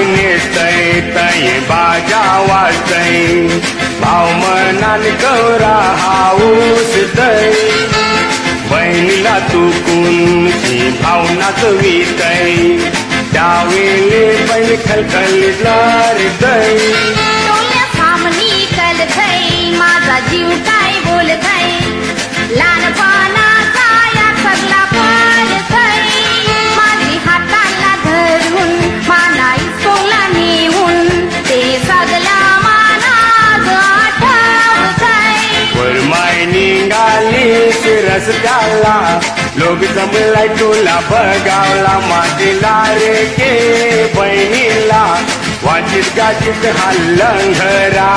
येतय तई बाजा वाजतय भाव मनाल गौरा हाऊस दै बहिणीला तू कुणची भावना वितय त्यावेळे बैल खलखलला हृदय माझा जीव काय बोलतय? नस त्याला लोक जमलाय तुला बगावला माझीला रे के बहिणीला. वाचित गाचित हा लंघरा